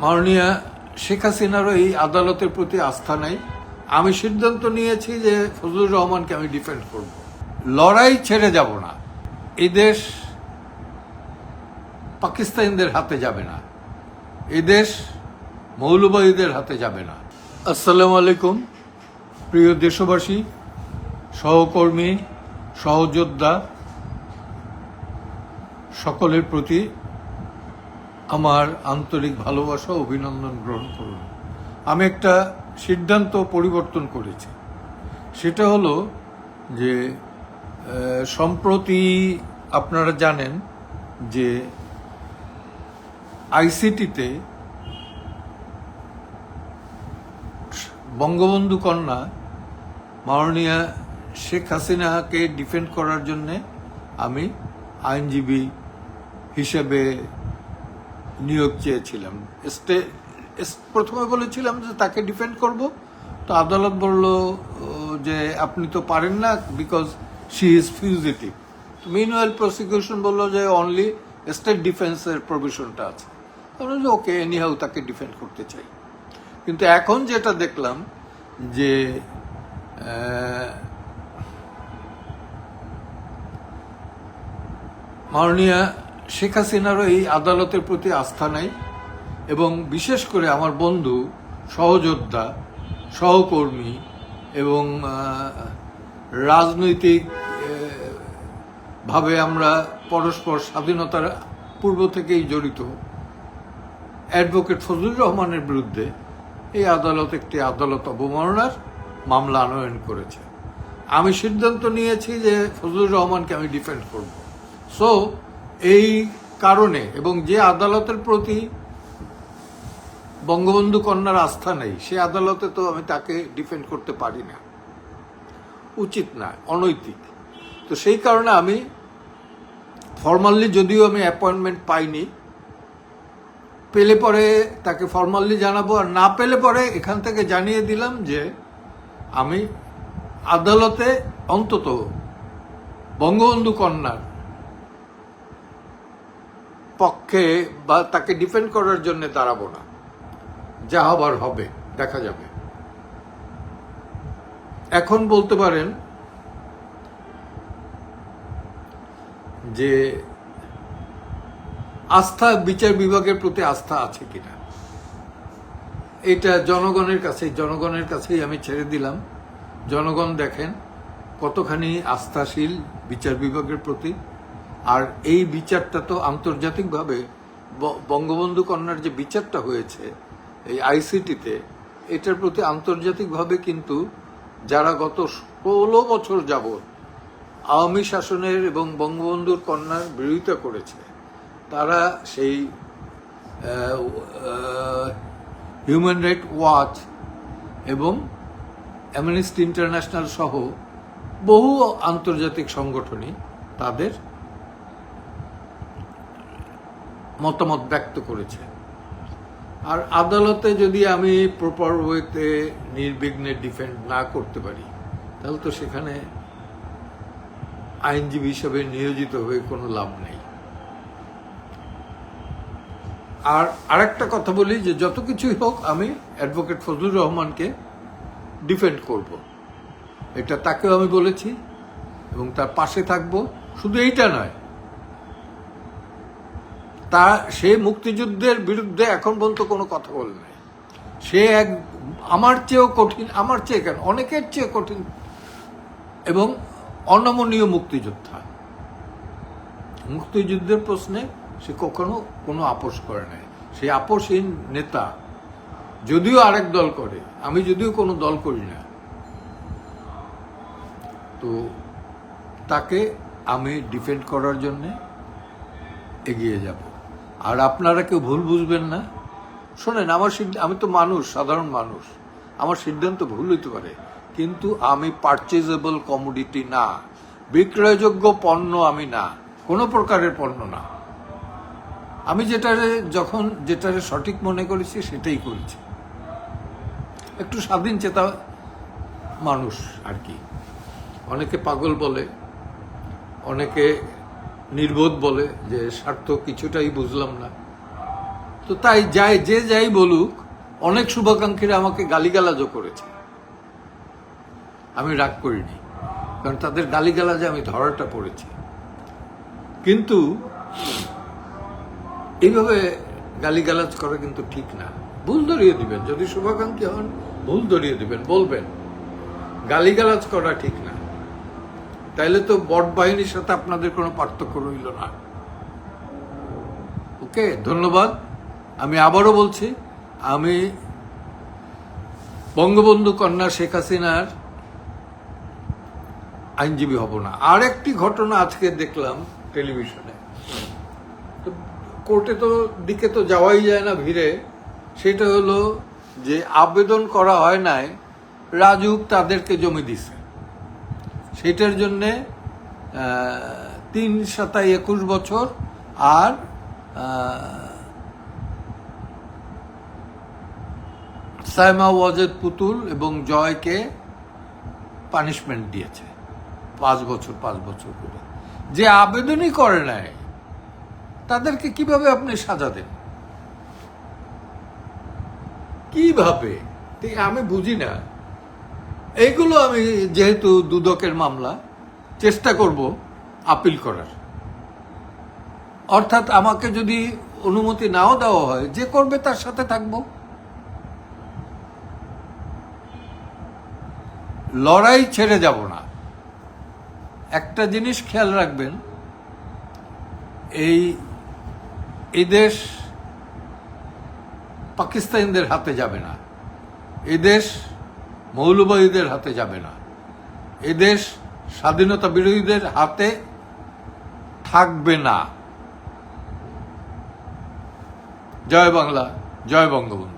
মাননীয়া শেখ হাসিনারও এই আদালতের প্রতি আস্থা নাই। আমি সিদ্ধান্ত নিয়েছি যে ফজলুর রহমানকে আমি ডিফেন্ড করব। লড়াই ছেড়ে যাব না। এই দেশ পাকিস্তানিদের হাতে যাবে না। এই দেশ মৌলবাদীদের হাতে যাবে না। আসসালামু আলাইকুম, প্রিয় দেশবাসী, সহকর্মী, সহযোদ্ধা, সকলের প্রতি আমার আন্তরিক ভালোবাসা অভিনন্দন গ্রহণ করুন। আমি একটা সিদ্ধান্ত পরিবর্তন করেছি। সেটা হলো যে সম্প্রতি আপনারা জানেন যে, আইসিটিতে বঙ্গবন্ধু কন্যা মাননীয়া শেখ হাসিনাকে ডিফেন্ড করার জন্যে আমি আইনজীবী হিসেবে নিয়োগ চেয়েছিলাম। স্টে প্রথমে বলেছিলাম যে তাকে ডিফেন্ড করব। তো আদালত বলল যে আপনি তো পারেন না বিকজ শি ইজ ফিউজিটিভ তো মিনওয়েল প্রসিকিউশন বলল যে অনলি স্টেট ডিফেন্সের প্রভিশনটা আছে। বললাম, ওকে এনিহাউ তাকে ডিফেন্ড করতে চাই। কিন্তু এখন যেটা দেখলাম যে মাননীয়া শেখ হাসিনারও এই আদালতের প্রতি আস্থা নাই এবং বিশেষ করে আমার বন্ধু, সহযোদ্ধা, সহকর্মী এবং রাজনৈতিক ভাবে আমরা পরস্পর স্বাধীনতার পূর্ব থেকেই জড়িত, অ্যাডভোকেট ফজলুর রহমানের বিরুদ্ধে এই আদালত একটি আদালত অবমাননার মামলা আনয়ন করেছে। আমি সিদ্ধান্ত নিয়েছি যে ফজলুর রহমানকে আমি ডিফেন্ড করব। সো এই কারণে এবং যে আদালতের প্রতি বঙ্গবন্ধু কন্যার আস্থা নেই, সে আদালতে তো আমি তাকে ডিফেন্ড করতে পারি না। উচিত না, অনৈতিক। তো সেই কারণে আমি ফর্মালি যদিও আমি অ্যাপয়েন্টমেন্ট পাইনি, পেলে পরে তাকে ফর্মালি জানাব আর না পেলে পরে এখান থেকে জানিয়ে দিলাম যে আমি আদালতে অন্তত বঙ্গবন্ধু কন্যার পক্ষে বা তাকে ডিফেন্ড করার জন্য দাঁড়াবো না। যা হবার হবে, দেখা যাবে। এখন বলতে পারেন যে আস্থা, বিচার বিভাগের প্রতি আস্থা আছে কিনা। এটা জনগণের কাছে, জনগণের কাছেই আমি ছেড়ে দিলাম। জনগণ দেখেন কতখানি আস্থাশীল বিচার বিভাগের প্রতি। আর এই বিচারটা তো আন্তর্জাতিকভাবে বঙ্গবন্ধু কন্যার যে বিচারটা হয়েছে, এই আইসিটিতে, এটার প্রতি আন্তর্জাতিকভাবে কিন্তু যারা গত ষোলো বছর যাবৎ আওয়ামী শাসনের এবং বঙ্গবন্ধুর কন্যার বিরোধিতা করেছে, তারা সেই হিউম্যান রাইট ওয়াচ এবং অ্যামনেস্টি ইন্টারন্যাশনাল সহ বহু আন্তর্জাতিক সংগঠনই তাদের মতামত ব্যক্ত করেছে। আর আদালতে যদি আমি প্রপার ওয়েতে নির্বিঘ্নে ডিফেন্ড না করতে পারি, তাহলে তো সেখানে আইনজীবী হিসেবে নিয়োজিত হয়ে কোনো লাভ নেই। আর আরেকটা কথা বলি যে যত কিছুই হোক, আমি অ্যাডভোকেট ফজলুর রহমানকে ডিফেন্ড করব। এটা তাকেও আমি বলেছি এবং তার পাশে থাকব। শুধু এইটা নয় তা, সে মুক্তিযুদ্ধের বিরুদ্ধে এখন পর্যন্ত কোনো কথা বলে নাই। সে এক, আমার চেয়েও কঠিন, আমার চেয়ে কেন? অনেকের চেয়ে কঠিন এবং অনমনীয় মুক্তিযোদ্ধা। মুক্তিযুদ্ধের প্রশ্নে সে কখনো কোনো আপোষ করে নাই। সেই আপোষহীন নেতা। যদিও আরেক দল করে, আমি যদিও কোনো দল করি না। তো তাকে আমি ডিফেন্ড করার জন্যে এগিয়ে যাব। আর আপনারা কেউ ভুল বুঝবেন না। শোনেন, আমার আমি তো মানুষ, সাধারণ মানুষ। আমার সিদ্ধান্ত ভুল হইতে পারে। কিন্তু আমি পারচেজেবল কমোডিটি না। বিক্রয়যোগ্য পণ্য আমি না। কোনো প্রকারের পণ্য না। আমি যেটারে, যখন যেটারে সঠিক মনে করেছি, সেটাই করেছি। একটু স্বাধীন চেতা মানুষ আর কি। অনেকে পাগল বলে, অনেকে নির্বোধ বলে যে স্বার্থ কিছুটাই বুঝলাম না। তো তাই যাই, যে যাই বলুক, অনেক শুভাকাঙ্ক্ষীরা আমাকে গালিগালাজও করেছে। আমি রাগ করিনি, কারণ তাদের গালিগালাজে আমি ধরাটা পড়েছি। কিন্তু এইভাবে গালিগালাজ করা কিন্তু ঠিক না। ভুল ধরিয়ে দিবেন, যদি শুভাকাঙ্ক্ষী হন, ভুল ধরিয়ে দিবেন, বলবেন। গালিগালাজ করা ঠিক না। তাইলে তো বট বাহিনীর সাথে আপনাদের কোনো পার্থক্য রইল না। ওকে, ধন্যবাদ। আমি আবারও বলছি, আমি বঙ্গবন্ধু কন্যা শেখ হাসিনার আইনজীবী হব না। আর একটি ঘটনা আজকে দেখলাম টেলিভিশনে। কোর্টে তো, দিকে তো যাওয়াই যায় না ভিড়ে। সেটা হলো যে আবেদন করা হয় নাই, রাজুক তাদেরকে জমি দিছে। সেটার জন্যে তিন সাতাই একুশ বছর আর সাইমা ওয়াজেদ পুতুল এবং জয়কে পানিশমেন্ট দিয়েছে, পাঁচ বছর পাঁচ বছর করে। যে আবেদনই করে নাই, তাদেরকে কীভাবে আপনি সাজা দেন? কীভাবে? আমি বুঝি না। এইগুলো আমি যেহেতু দুদকের মামলা, চেষ্টা করব আপিল করার। অর্থাৎ আমাকে যদি অনুমতি নাও দেওয়া হয়, যে করবে তার সাথে থাকব। লড়াই ছেড়ে যাব না। একটা জিনিস খেয়াল রাখবেন, এই এই দেশ পাকিস্তানিদের হাতে যাবে না। এই দেশ মৌলবাদীদের হাতে যাবে না। এদেশ দেশ স্বাধীনতা বিরোধীদের হাতে থাকবে না। জয় বাংলা, জয় বঙ্গবন্ধু।